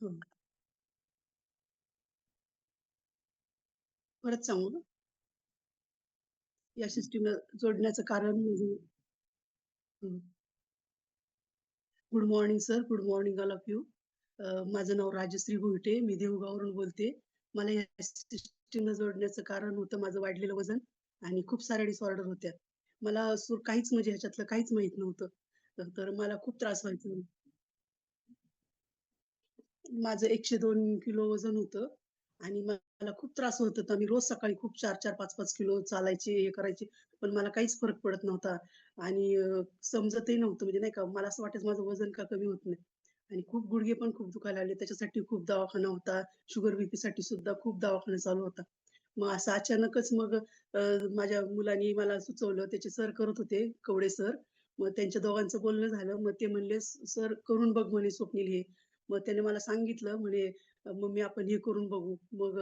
हो. परत सांगू ना? या सिस्टीमला जोडण्याचं कारण म्हणजे हं. Good morning sir, good morning all of you. Uh, माझं नाव राजश्री भुईटे, मी देऊळगाववरून बोलते. मला या सिस्टीमला जोडण्याचं कारण होतं माझं वाढलेलं वजन आणि खूप साऱ्या डिसऑर्डर होत्या. मला सु काहीच म्हणजे ह्याच्यातलं काहीच माहीत नव्हतं. तर तर मला खूप त्रास व्हायचा. माझं 102 किलो वजन होतं आणि मला खूप त्रास होत होता. मी रोज सकाळी खूप 4-4, 5-5 किलो चालायचे, हे करायचे, पण मला काहीच फरक पडत नव्हता आणि समजतही नव्हतं म्हणजे नाही का, मला असं वाटायचं माझं वजन का कमी होत नाही आणि खूप गुडघे पण खूप दुखायला लागले. त्याच्यासाठी खूप दवाखाना होता. शुगर बीपीसाठी सुद्धा खूप दवाखाना चालू होता. मग असं अचानकच मग माझ्या मुलांनी मला सुचवलं, त्याचे सर करत होते, कवडे सर. मग त्यांच्या दोघांचं बोलणं झालं. मग ते म्हणले, "सर करून बघ," म्हणे, "स्वप्नील हे." मग त्याने मला सांगितलं म्हणे, "मम्मी आपण हे करून बघू." मग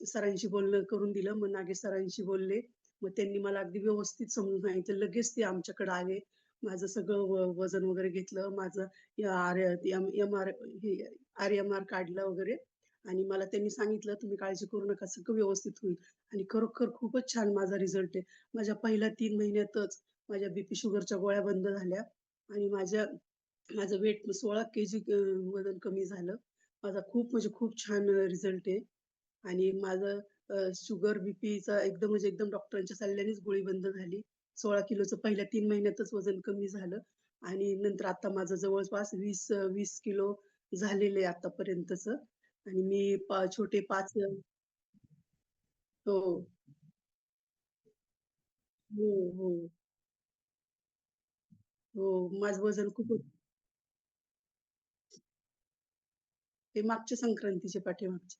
सरांशी बोलणं करून दिलं. मग नागेश सरांशी बोलले. मग त्यांनी मला अगदी व्यवस्थित समजून सांगितलं. लगेच ते आमच्याकडे आले. माझं सगळं वजन वगैरे घेतलं. माझं आर एम आर हे आर-एम-आर काढलं वगैरे आणि मला त्यांनी सांगितलं, "तुम्ही काळजी करू नका, सगळं व्यवस्थित होईल." आणि खरोखर खूपच छान माझा रिझल्ट आहे. माझ्या पहिल्या तीन महिन्यातच माझ्या बीपी, शुगरच्या गोळ्या बंद झाल्या आणि माझ्या माझं वेट 16 केजी जी वजन कमी झालं. माझा खूप म्हणजे खूप छान रिझल्ट आहे आणि माझं शुगर, बीपीचा एकदम म्हणजे एकदम डॉक्टरांच्या सल्ल्यानेच गोळी बंद झाली. 16 किलोचं पहिल्या तीन महिन्यातच वजन कमी झालं आणि नंतर आता माझं जवळपास वीस वीस किलो झालेलं आहे आणि मी पा छोटे पाच हो. हो, हो. हो, माझं वजन खूप ते मागच्या संक्रांतीचे पाठीमागचे.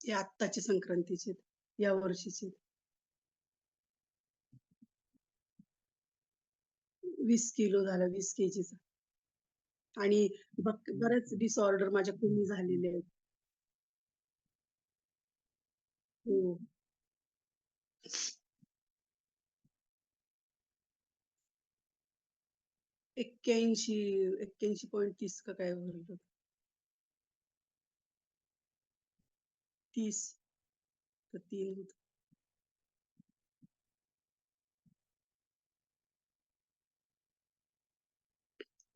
हे आत्ताचे संक्रांतीचे, या वर्षीचे. वीस किलो झाला वीस केजीचा आणि बरेच डिसऑर्डर माझ्या कमी झालेले आहेत. हो. एक्क्याऐंशी एक्क्याऐंशी पॉईंट तीस का काय होईल तीस. तर तीन होत.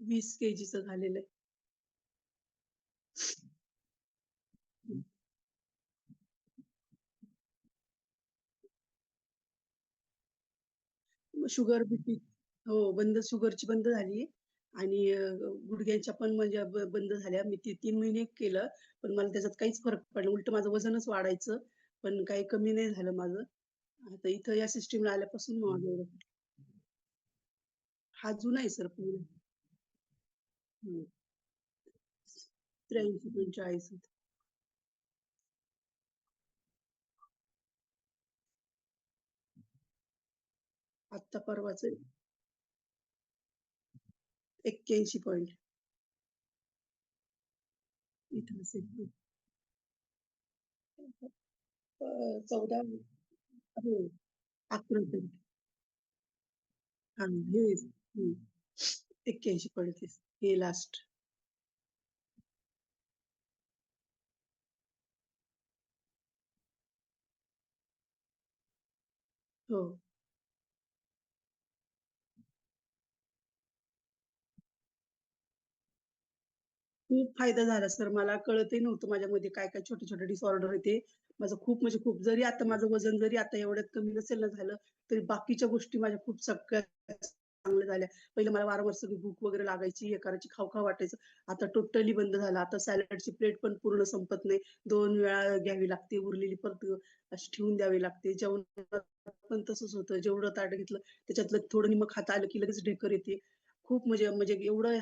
वीस के जीचं झालेलं आहे. शुगर बीपी हो, बंद शुगरची बंद झाली आणि अ, गुडघ्याच्या पण म्हणजे ब बंद झाल्या. मी ती 3 महिने केलं, पण मला त्याच्यात काहीच फरक पडला. उलटं माझं वजनच वाढायचं, पण काही कमी नाही झालं माझं. आता इथं या सिस्टमला आल्यापासून माझं हा जुना आहे सर पूर्ण. हं. 83-45 होतं. आत्ता परवाच आहे. 81 पॉइंट. इथं असेल. हं. अ, 14 हो, 11 तारीख. हां, हेच. हं. 81-35 हे लास्ट. हो. खूप फायदा झाला सर. मला कळतही नव्हतं माझ्यामध्ये काय-काय छोटे-छोटे डिसऑर्डर येते माझं खूप म्हणजे खूप जरी आता माझं वजन जरी आता एवढ्यात कमी नसेल ना झालं, तरी बाकीच्या गोष्टी माझ्या खूप सगळ्या चांगल्या झाल्या. पहिले मला वारंवार सगळी भूक वगैरे लागायची, हे करायची, खाऊ-खाऊ वाटायचं. आता टोटली बंद झालं. आता सॅलडची प्लेट पण पूर्ण संपत नाही. दोन वेळा घ्यावी लागते. उरलेली परत अशी ठेवून द्यावी लागते. जेवण पण तसंच होतं. जेवढं ताट घेतलं त्याच्यातलं थोडं निमक खाता आलं, की लगेच ढेकर येते. खूप म्हणजे म्हणजे एवढं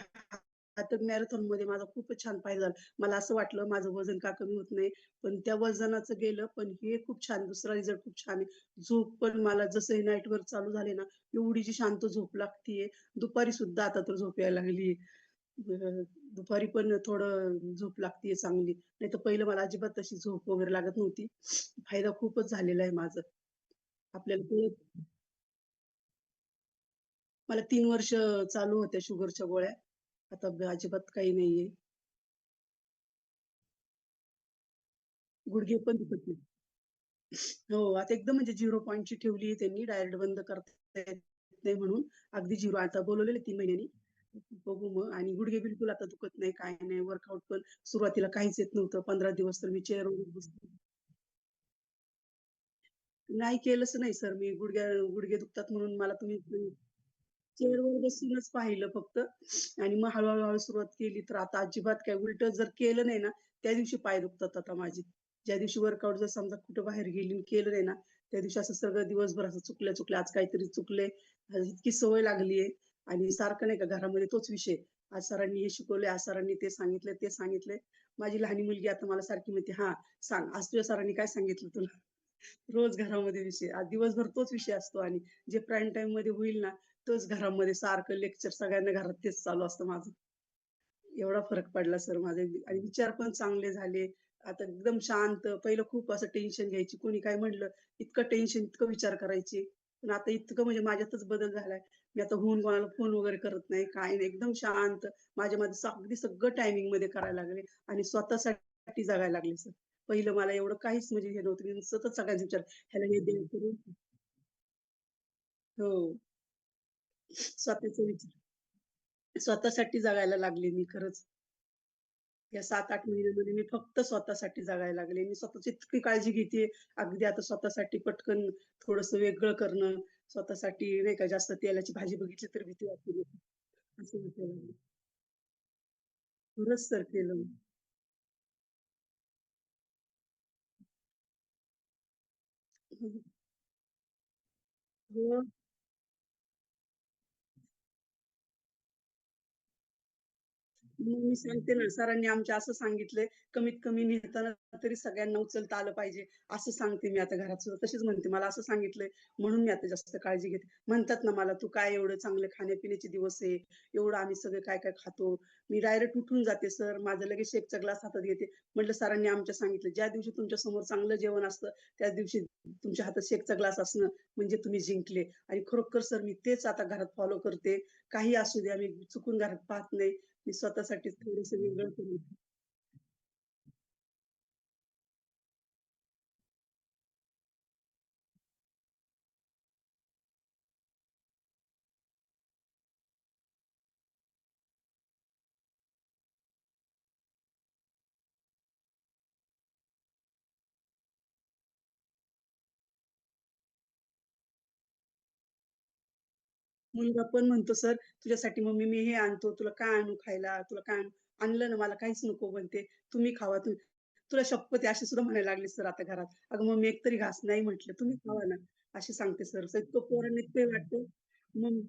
आता मॅरेथॉनमध्ये माझा खूपच छान फायदा झाला. मला असं वाटलं माझं वजन का कमी होत नाही, पण त्या वजनाचं गेलं. पण हे खूप छान दुसरा रिझल्ट खूप छान आहे. झोप पण मला जसं हे नाईट वर्क चालू झाले ना, एवढी जी शांत झोप लागतीये. दुपारी सुद्धा आता तर झोप यायला लागली. दुपारी पण थोडं झोप लागतीये चांगली. नाहीतर पहिलं मला अजिबात तशी झोप वगैरे लागत नव्हती. फायदा खूपच झालेला आहे माझा आपल्याला मला तीन वर्ष चालू होत्या शुगरच्या गोळ्या. आता अजिबात काही नाहीये. गुडघे पण दुखत नाही. हो, आता एकदम म्हणजे झिरो पॉईंट ची ठेवली त्यांनी डायरेक्ट बंद करता येत नाही म्हणून. अगदी झिरो आता बोलवलेलं आहे 3 महिन्यांनी. बघू मग आणि गुडघे बिलकुल आता दुखत नाही, काही नाही. वर्कआउट पण सुरुवातीला काहीच येत नव्हतं. 15 दिवस तर मी चेअरवर बसते. नाही केलंच नाही सर मी. गुडघ्या गुडघे दुखतात म्हणून मला तुम्ही चेअरवर बसूनच पाहिलं फक्त आणि मग हळू-हळू, हळू सुरुवात केली, तर आता अजिबात काय उलट जर केलं नाही ना, त्या दिवशी पाय दुखतात आता माझे. ज्या दिवशी वर्कआउट जर समजा कुठं बाहेर गेली केलं नाही ना, त्या दिवशी असं सगळं दिवसभर असं चुकल्या-चुकल्या, आज काहीतरी चुकले इतकी सवय लागली आहे आणि सारखं नाही का घरामध्ये तोच विषय. आज सरांनी हे शिकवलंय, आज सरांनी ते सांगितलं ते सांगितलंय. माझी लहानी मुलगी आता मला सारखी म्हणते, हा सांग आज तुझ्या सरांनी काय सांगितलं तुला?" रोज घरामध्ये विषय. आज दिवसभर तोच विषय असतो आणि जे प्राईम टाइममध्ये होईल ना, तोच घरामध्ये सारखं लेक्चर सगळ्यांना घरात तेच चालू असतं माझं. एवढा फरक पडला सर माझे आणि विचार पण चांगले झाले. आता एकदम शांत. पहिलं खूप असं टेन्शन घ्यायची. कोणी काय म्हणलं इतकं टेन्शन, इतकं विचार करायची. पण आता इतकं म्हणजे माझ्यातच बदल झालाय. मी आता होऊन कोणाला फोन वगैरे करत नाही, काही नाही. एकदम शांत. माझ्या-माझं अगदी सगळं टायमिंगमध्ये करायला लागले आणि स्वतःसाठी जगायला लागले सर. पहिलं मला एवढं काहीच म्हणजे हे नव्हतं. मी सतत सगळ्यांचा विचार, ह्याला हे देव करून हो. स्वतःचा विचार. स्वतःसाठी जगायला लागले मी खरंच. या 7-8 महिन्यामध्ये मी फक्त स्वतःसाठी जगायला लागले. मी स्वतःची इतकी काळजी घेते. अगदी आता स्वतःसाठी पटकन थोडस वेगळं करणं, स्वतःसाठी नाही का जास्त तेलाची भाजी बघितली तर भीती वाटते असं वाटायला खरंच सर केलं. हो हो. मग मी सांगते ना, सरांनी आमच्या असं सांगितलंय, कमीत कमी नेताना तरी सगळ्यांना उचलता आलं पाहिजे, असं सांगते मी आता घरात सुद्धा. तशीच म्हणते, मला असं सांगितलंय म्हणून मी आता जास्त काळजी घेते. म्हणतात ना मला, "तू काय एवढं चांगलं खाण्यापिण्याचे दिवस आहे, एवढं आम्ही सगळं काय-काय खातो." मी डायरेक्ट उठून जाते, "सर, माझं लगेच शेकचा ग्लास हातात घेते." म्हटलं, "सरांनी आमच्या सांगितलं, ज्या दिवशी तुमच्यासमोर चांगलं जेवण असतं, त्याच दिवशी तुमच्या हातात शेकचा ग्लास असणं म्हणजे तुम्ही जिंकले." आणि खरोखर सर मी तेच आता घरात फॉलो करते. काही असू द्या, मी चुकून घरात पाहत नाही. मी स्वतःसाठी थोडंसं वेगळं करू. मुलगा पण म्हणतो, "सर, तुझ्यासाठी मम्मी मी हे आणतो. तुला काय आणू खायला? तुला काय आणलं ना, मला काहीच नको म्हणते. "तुम्ही खावा तुम्ही." तुला शपथ अशी सुद्धा म्हणायला लागली सर आता घरात. "अगं मम्मी एक तरी घास." नाही म्हटलं, "तुम्ही खावा ना." अशी सांगते सर. इतकं पोरांना इतकं वाटतं. मग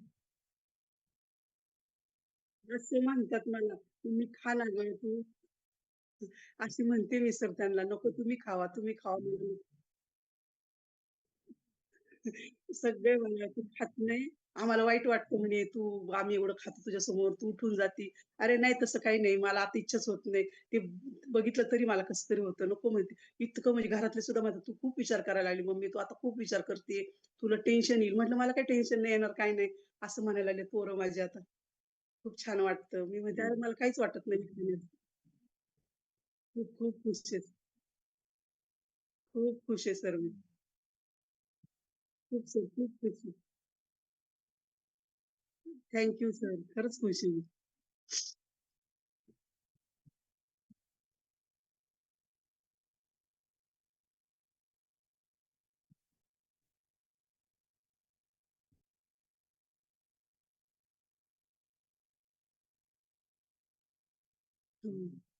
असे म्हणतात मला, "तुम्ही खा ना गं तू." अशी म्हणते मी सर त्यांना, "नको तुम्ही खावा, तुम्ही खावा." म्हणून. सगळे म्हणा "तू खात नाही, आम्हाला वाईट वाटतं म्हणे, तू आम्ही एवढं खातो तुझ्या समोर तू उठून जाती." अरे नाही तसं काही नाही. मला आता इच्छाच होत नाही. ते बघितलं तरी मला कसं तरी होतं. नको म्हणते. इतकं म्हणजे घरातले सुद्धा म्हणतात, "तू खूप विचार करायला लागली मम्मी, तू आता खूप विचार करते. तुला टेन्शन येईल." म्हटलं, "मला काही टेन्शन नाही येणार, काय नाही." असं म्हणायला लागले पोरं माझे आता. खूप छान वाटतं. मी म्हणते, "अरे मला काहीच वाटत नाही." खूप खूप खुश आहे. खूप खुश आहे सर मी. खूप सर, खूप खुश आहे. Thank you sir. खरंच खुश आहे मी. हं.